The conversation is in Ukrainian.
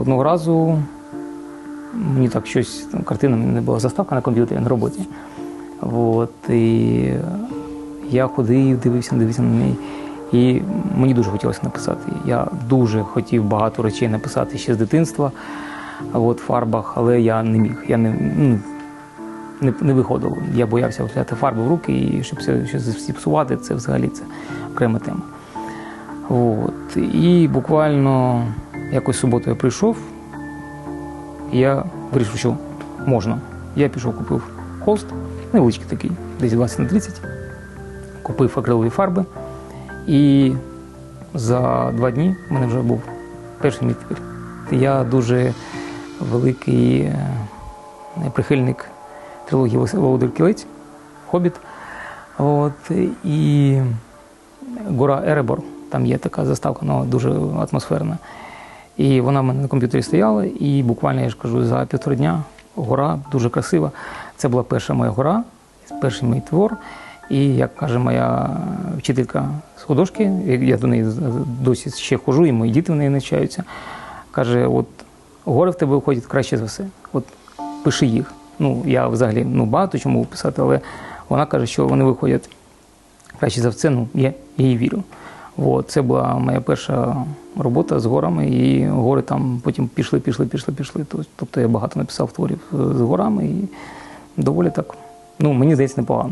Одного разу мені так щось, там, картина, не була заставка на комп'ютері на роботі. От, і я ходив, дивився, дивився на неї. І мені дуже хотілося написати. Я дуже хотів багато речей написати ще з дитинства, в фарбах, але я не міг. Я не, ну, не, не виходило. Я боявся взяти фарбу в руки і щоб все щось зіпсувати, це взагалі це окрема тема. От. І буквально якось суботу я прийшов, я вирішив, що можна. Я пішов, купив холст, невеличкий такий, десь 20 на 30, купив акрилові фарби. І за два дні в мене вже був перший мій. Я дуже великий е, прихильник трилогії Володар Кілець, Хобіт. От, і гора Еребор, там є така заставка, вона дуже атмосферна. І вона в мене на комп'ютері стояла, і буквально, я ж кажу, за півтора дня гора дуже красива. Це була перша моя гора, перший мій твор. І як каже моя вчителька з художки, я до неї досі ще хожу, і мої діти в неї навчаються. Каже: от гори в тебе виходять краще за все. От пиши їх. Ну, я взагалі ну, багато чому писати, але вона каже, що вони виходять краще за все. Ну, я їй вірю. От, це була моя перша робота з горами, і гори там потім пішли, пішли, пішли, пішли. Тобто я багато написав творів з горами і доволі так. Ну, мені здається, непогано.